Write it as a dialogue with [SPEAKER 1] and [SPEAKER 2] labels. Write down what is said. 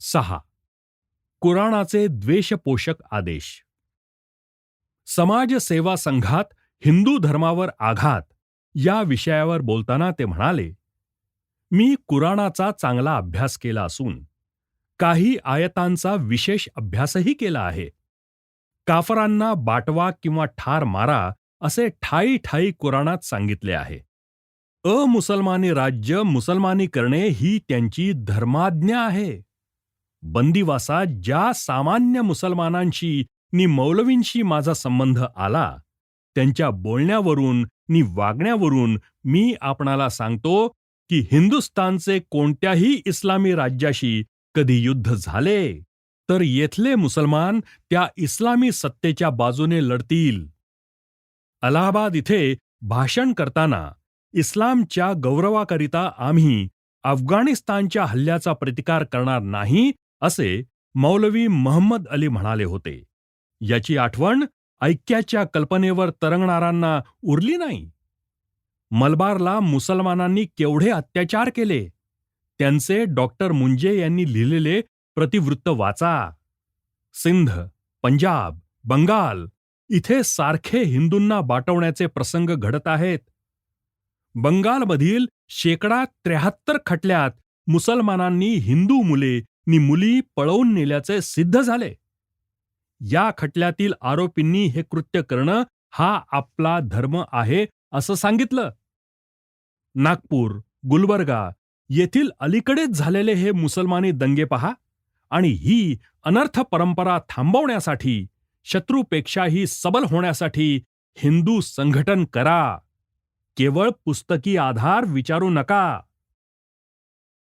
[SPEAKER 1] सहा. कुराणाचे द्वेषपोषक आदेश. समाज सेवा संघात हिंदू धर्मावर आघात या विषयावर बोलताना ते म्हणाले मी कुराणाचा चांगला अभ्यास केला असून काही आयतांचा विशेष अभ्यासही केला आहे. काफरांना बाटवा किंवा ठार मारा असे ठाई ठाई कुराणात सांगितले आहे. अमुसलमानी राज्य मुसलमानी करणे ही त्यांची धर्माज्ञा आहे. बंदिवासात ज्या सामान्य मुसलमानांशी नि मौलवींशी माझा संबंध आला त्यांच्या बोलण्यावरून नि वागण्यावरून मी आपणाला सांगतो की हिंदुस्तानचे कोणत्याही इस्लामी राज्याशी कधी युद्ध झाले तर येथले मुसलमान त्या इस्लामी सत्तेच्या बाजूने लढतील. अलाहाबाद इथे भाषण करताना इस्लामच्या गौरवाकरिता आम्ही अफगाणिस्तानच्या हल्ल्याचा प्रतिकार करणार नाही असे मौलवी महम्मद अली म्हणाले होते. याची आठवण ऐक्याच्या कल्पनेवर तरंगणाऱ्यांना उरली नाही. मलबारला मुसलमानांनी केवढे अत्याचार केले? त्यांचे डॉक्टर मुंजे यांनी लिहिलेले प्रतिवृत्त वाचा. सिंध पंजाब बंगाल इथे सारखे हिंदूंना बाटवण्याचे प्रसंग घडत आहेत. बंगालमधील शेकडा त्र्याहत्तर खटल्यात मुसलमानांनी हिंदू मुले नि मुली पळवून नेल्याचे सिद्ध झाले. या खटल्यातील आरोपींनी हे कृत्य करणं हा आपला धर्म आहे असं सांगितलं. नागपूर गुलबर्गा येथील अलीकडेच झालेले हे मुसलमानी दंगे पहा आणि ही अनर्थ परंपरा थांबवण्यासाठी शत्रूपेक्षाही सबल होण्यासाठी हिंदू संघटन करा. केवळ पुस्तकी आधार विचारू नका.